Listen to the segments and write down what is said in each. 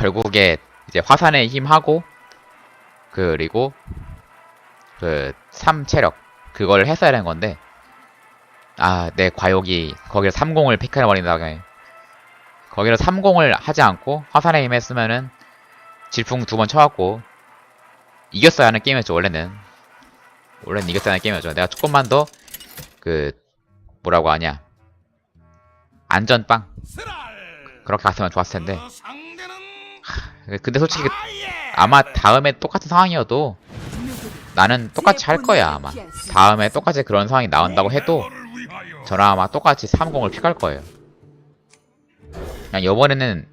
결국에 이제 화산의 힘하고 그리고 그 3체력 그걸 했어야 되는 건데 아 내 과욕이 거기를 30을 픽해버린다게 거기를 30을 하지 않고 화산의 힘 했으면은 질풍 두 번 쳐갖고 이겼어야 하는 게임이었죠 원래는. 원래는 이겼어야 하는 게임이었죠. 내가 조금만 더 그 뭐라고 하냐. 안전빵. 그렇게 갔으면 좋았을 텐데 근데 솔직히 아마 다음에 똑같은 상황이어도 나는 똑같이 할 거야 아마. 다음에 똑같이 그런 상황이 나온다고 해도 저는 아마 똑같이 30을 픽할 거예요. 그냥 이번에는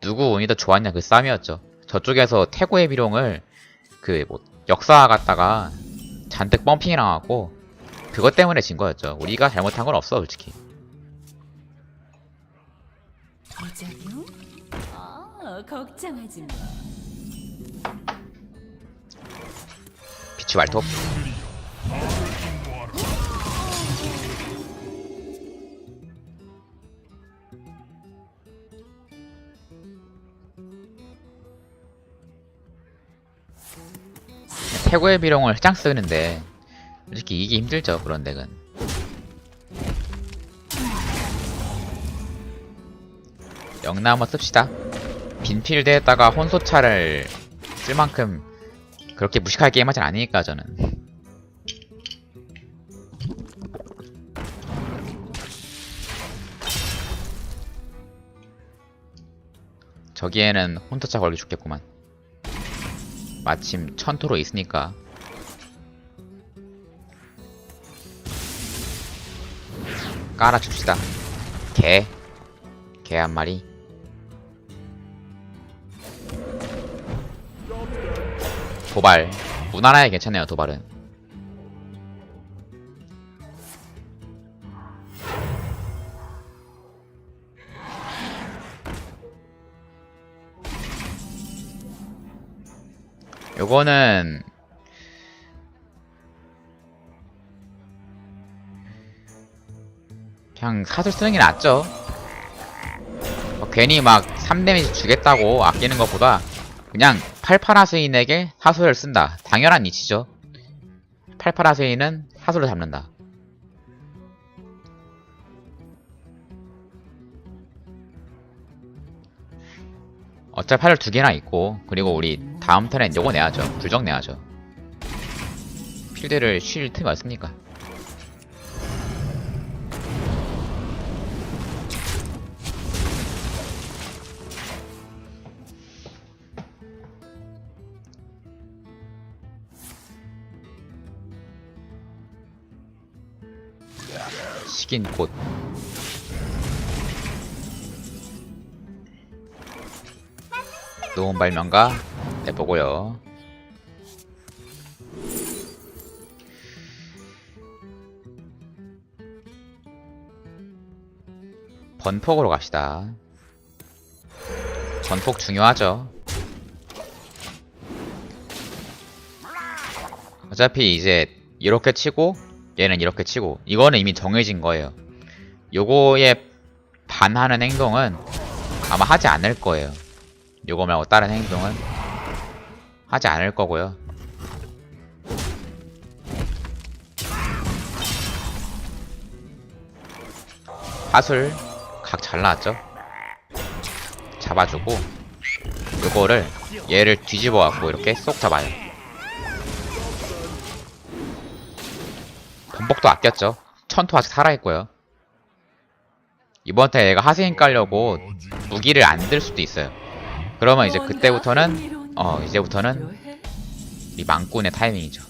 누구 운이 더 좋았냐 그 싸움이었죠. 저쪽에서 태고의 비룡을 그 뭐 역사 갔다가 잔뜩 펌핑이 나왔고 그것 때문에 진 거였죠. 우리가 잘못한 건 없어 솔직히 걱정하지 마. 비치 말톱 태고의 비룡을 해장 쓰는데 솔직히 이기 힘들죠 그런 덱은. 영나 한번 씁시다 빈필드에다가 혼소차를 쓸 만큼 그렇게 무식하게 게임하진 않으니까 저는. 저기에는 혼터차 걸기 좋겠구만. 마침 천토로 있으니까. 깔아줍시다. 개. 개 한 마리 도발. 무난하게 괜찮네요 도발은. 요거는 그냥 사슬 쓰는 게 낫죠. 뭐 괜히 막 3데미지 주겠다고 아끼는 것보다 그냥 팔파라스인에게 사수를 쓴다. 당연한 이치죠. 팔파라스인은 사수를 잡는다. 어차피 팔을 두 개나 있고 그리고 우리 다음 턴엔 요거 내야죠. 불정 내야죠. 필드를 쉴 틈이 없습니까? 식인 꽃 노은 발명가 내보고요. 번폭으로 갑시다. 번폭 중요하죠. 어차피 이제 이렇게 치고 얘는 이렇게 치고 이거는 이미 정해진 거예요. 요거에 반하는 행동은 아마 하지 않을 거예요. 요거 말고 다른 행동은 하지 않을 거고요. 하술 각 잘 나왔죠? 잡아주고 요거를 얘를 뒤집어 갖고 이렇게 쏙 잡아요 번복도 아꼈죠. 천토 아직 살아있고요. 이번 턴에 얘가 하수인 깔려고 무기를 안 들 수도 있어요. 그러면 이제 그때부터는 어 이제부터는 이 망꾼의 타이밍이죠.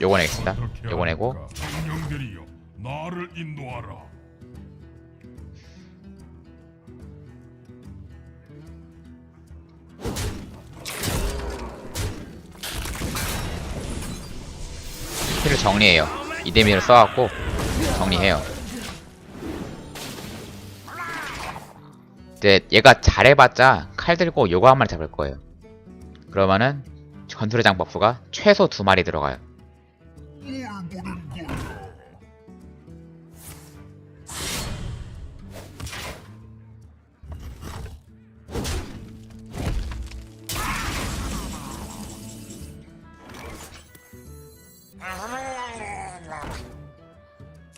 요거 내겠습니다. 요거 내고. 스킬을 정리해요. 이데미를 써갖고 정리해요. 이제 얘가 잘해봤자 칼 들고 요거 한 마리 잡을 거예요. 그러면은 전술의 장 버프가 최소 두 마리 들어가요. 뭘 보는 거야?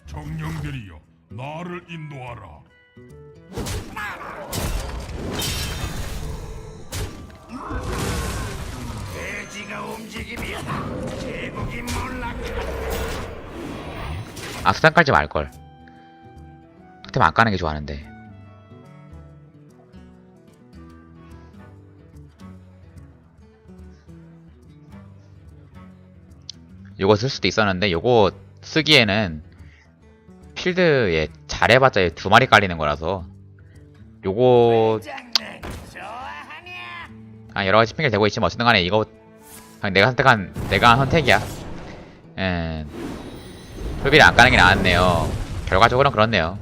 정령들이여 나를 인도하라 아 수단 깔지 말걸. 그때 안 까는 게 좋아하는데. 요거 쓸 수도 있었는데 요거 쓰기에는 필드에 잘해봤자 두 마리 깔리는 거라서 요거 아 여러 가지 핑계를 대고 있지만 어쨌든 간에 이거 그냥 내가 선택한 내가 한 선택이야. 예. 풀비를 안 까는 게 나았네요. 결과적으로는 그렇네요.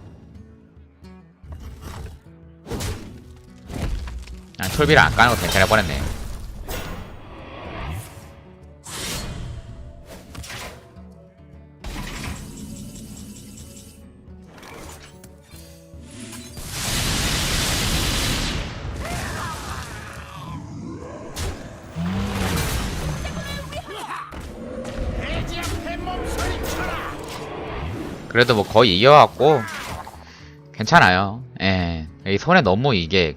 아, 풀비를 안 까는 거 괜찮을 뻔했네. 그래도 뭐 거의 이겨갖고 괜찮아요. 예. 이 손에 너무 이게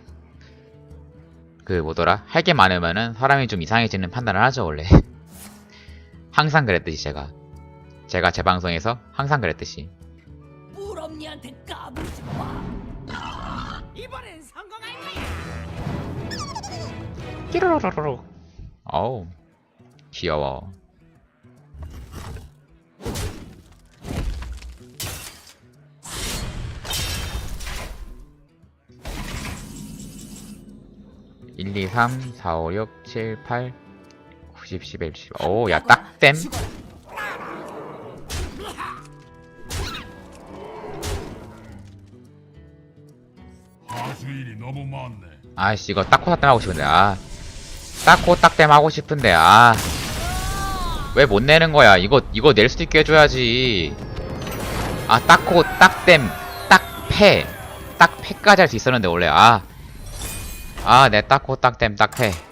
그 뭐더라 할 게 많으면은 사람이 좀 이상해지는 판단을 하죠 원래. 항상 그랬듯이 제가 제가 제 방송에서 항상 그랬듯이 물 언니한테 까불지 마. 이번엔 성공할 거야. 끼로로로로 어우 귀여워. 일, 이, 삼, 사, 오, 육, 칠, 팔, 구십, 십일, 십. 오, 야, 너무 많네 아이씨, 이거 딱코 딱댐 하고 싶은데, 아. 딱코 딱댐 하고 싶은데, 아. 왜 못 내는 거야? 이거, 이거 낼 수도 있게 해줘야지. 아, 딱코 딱댐, 딱패. 딱패까지 할 수 있었는데, 원래, 아. 아, 내 딱코 딱댐 딱패.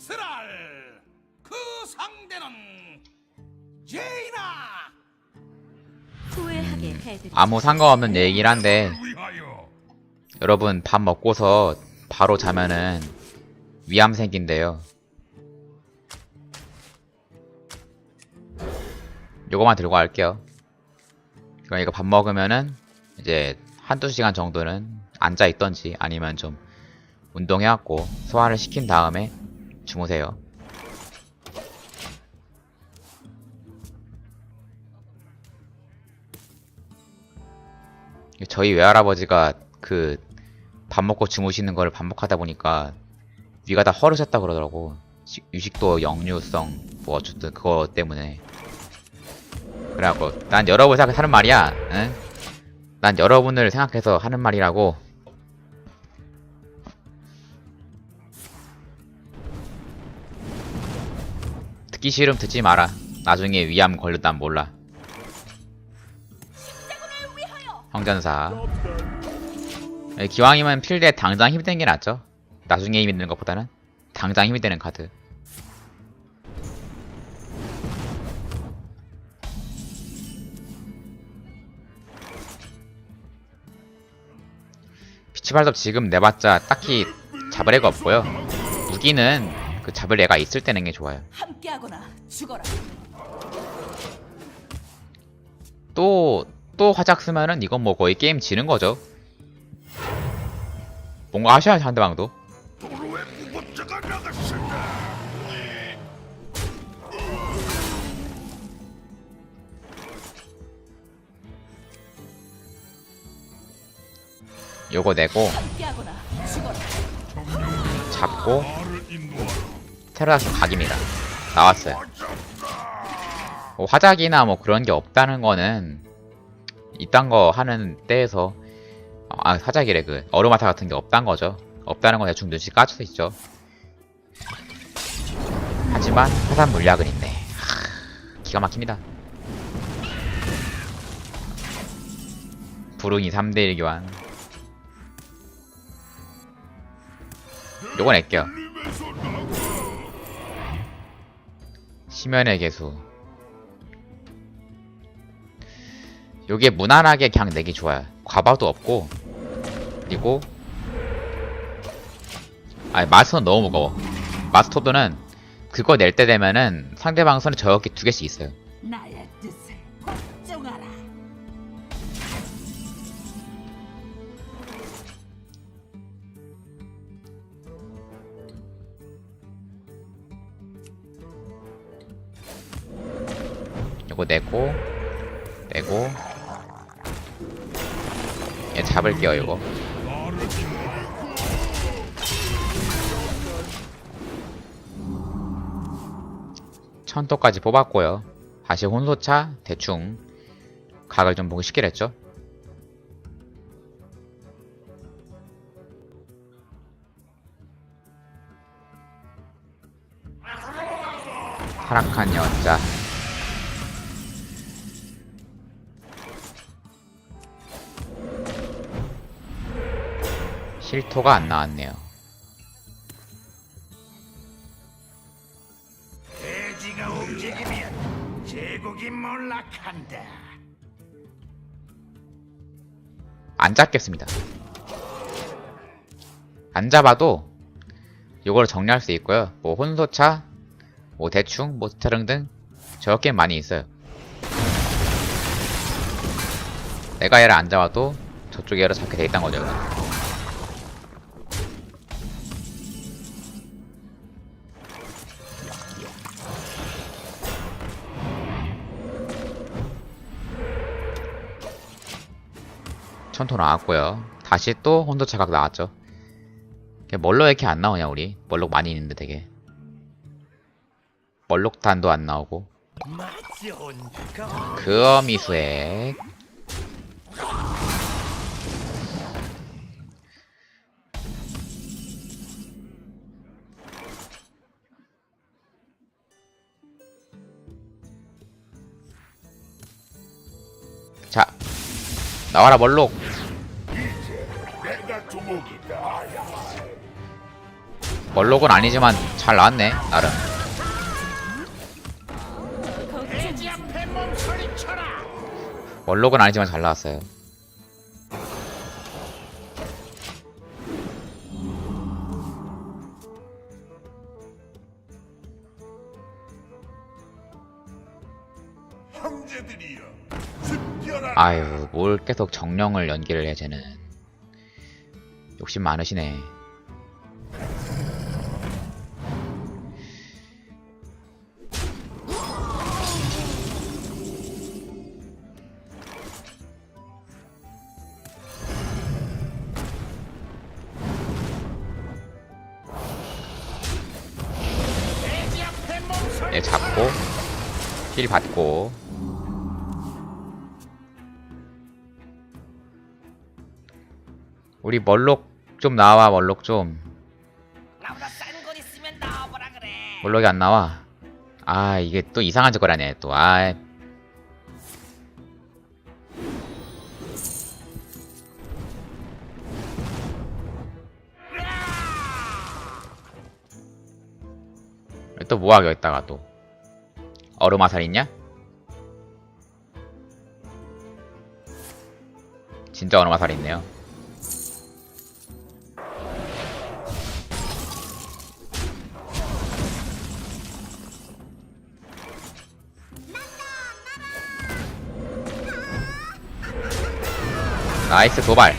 스랄 그 상대는 제이나 후회하게 해드리. 아무 상관없는 얘기긴 한데, 위하여 여러분 밥 먹고서 바로 자면은 위암 생긴대요. 요거만 들고 갈게요. 그럼 이거 밥 먹으면은 이제 한두 시간 정도는 앉아 있던지 아니면 좀 운동해갖고 소화를 시킨 다음에 주무세요. 저희 외할아버지가 그 밥 먹고 주무시는 거를 반복하다 보니까 위가 다 허르셨다 그러더라고. 시- 유식도 역류성 뭐 어쨌든 그거 때문에. 그래갖고 난 여러분 생각해서 하는 말이야. 응? 난 여러분을 생각해서 하는 말이라고. 듣기 싫음 듣지 마라. 나중에 위암 걸렸단 몰라. 형전사. 예, 기왕이면 필드에 당장 힘이 되는 게 낫죠. 나중에 힘이 되는 것보다는 당장 힘이 되는 카드. 피치발톱 지금 내봤자 딱히 잡을 애가 없고요. 무기는 그 잡을 애가 있을 때 내는 게 좋아요. 함께하거나 죽어라. 또, 또 화작 쓰면은 이건 뭐 거의 게임 지는 거죠. 뭔가 하셔야지 상대방도. 요거 내고, 잡고. 테라스 각입니다. 나왔어요. 뭐 화작이나 뭐 그런 게 없다는 거는 이딴 거 하는 때에서 아 화작이래 그 어루마타 같은 게 없단 거죠. 없다는 거 대충 눈치 수 있죠. 하지만 화산 물약은 있네. 하, 기가 막힙니다. 부릉이 3대1 교환. 요건 나가. 심연의 개수. 요게 무난하게 그냥 내기 좋아요. 과바도 없고 그리고 아니 마스터는 너무 무거워. 마스터도는 그거 낼 때 되면은 상대방 손에 저격기 두 개씩 있어요 요거 내고 내고. 얘 잡을게요 요거. 나를 인도하라. 천토까지 뽑았고요. 다시 혼소차 대충 각을 좀 보기 쉽게 했죠? 타락한 여자 실토가 안 나왔네요 돼지가 움직이면 제국이 몰락한다. 안 잡겠습니다. 안 잡아도 이걸 정리할 수 있고요. 뭐 혼소차, 뭐 대충, 뭐 스타릉 등 저렇게 많이 있어요. 내가 얘를 안 잡아도 저쪽 얘를 잡게 돼 있단 거죠. 천토 나왔고요. 다시 또 혼도 차각 나왔죠. 멀로 왜 이렇게 안 나오냐 우리? 멀록 많이 있는데 되게. 멀록탄도 안 나오고. 그어미수액. 자, 나와라 멀록. 멀록은 아니지만 잘 나왔네 나름. 멀록은 아니지만 잘 나왔어요. 아유, 뭘 계속 정령을 연기를 해, 쟤는. 욕심 많으시네. 힐 받고. 우리 멀록 좀 나와, 멀록 좀. 멀록이 안 나와. 아, 이게 또 이상한 짓걸 하네, 또. 아, 또 뭐하게 여기다가 또. 얼음 화살 있냐? 진짜 얼음 화살 있네요. 나이스 도발.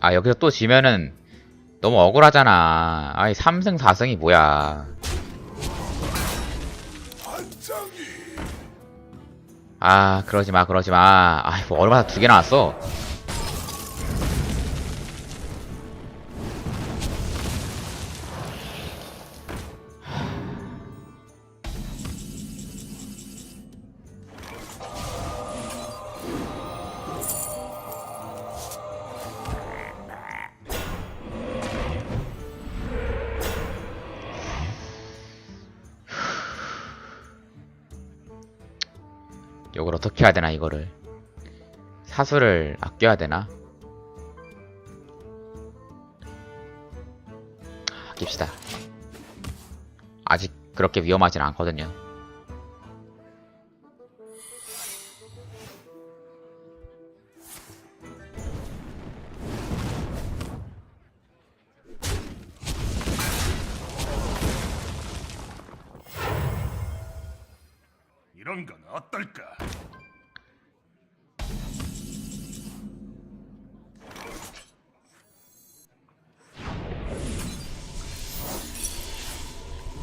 아, 여기서 또 지면은 너무 억울하잖아. 아이, 3승, 4승이 뭐야. 아, 그러지 마, 그러지 마. 아, 뭐 얼마나 두 개 나왔어? 이걸 어떻게 해야 되나, 이거를. 사수를 아껴야 되나? 아낍시다. 아직 그렇게 위험하진 않거든요. 이런 건 어떨까?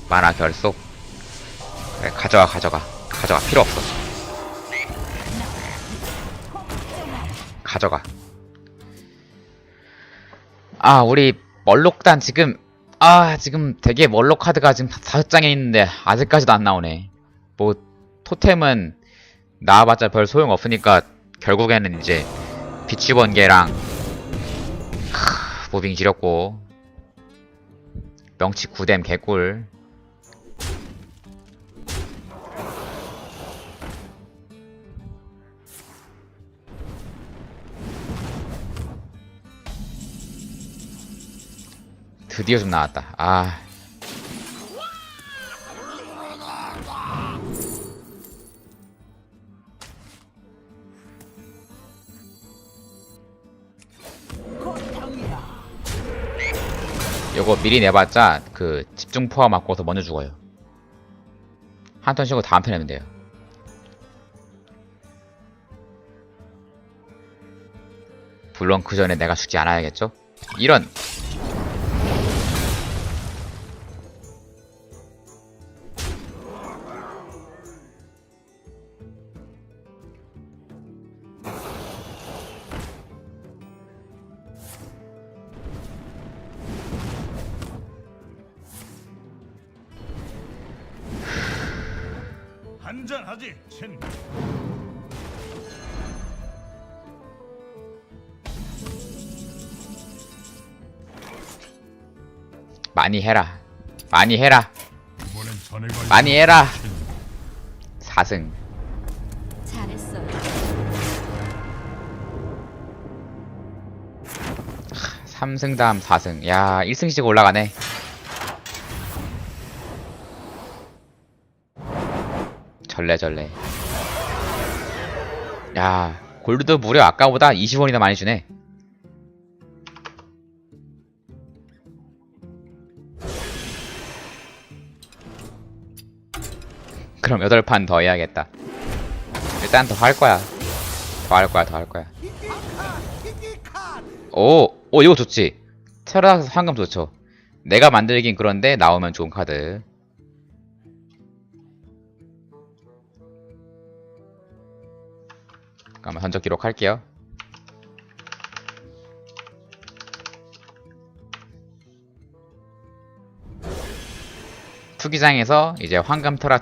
만화 결속. 그래, 가져가, 가져가. 가져가. 필요 없어. 가져가. 아, 우리 멀록단 지금, 아, 지금 되게 멀록 카드가 지금 다- 다섯 장에 있는데, 아직까지도 안 나오네. 뭐, 토템은 나와봤자 별 소용 없으니까, 결국에는 이제, 비치 번개랑, 크, 무빙 지렸고, 명치 9댐 개꿀. 드디어 좀 나왔다. 아. 요거 미리 내봤자 그 집중 포화 맞고서 먼저 죽어요. 한 턴 쉬고 다음 턴 하면 돼요. 물론 그 전에 내가 죽지 않아야겠죠? 이런 많이 해라. 많이 해라. 많이 해라. 4승. 잘했어요. 3승 다음 4승. 야, 1승씩 올라가네. 절레절레. 야, 골드도 무려 아까보다 20원이나 많이 주네. 그럼 8판 더 해야겠다. 일단 더 할 거야. 더 할 거야, 더 할 거야. 오, 오 이거 좋지. 테라스 황금 좋죠. 내가 만들긴 그런데 나오면 좋은 카드. 잠깐만 선적 기록 할게요. 투기장에서 이제 황금 테라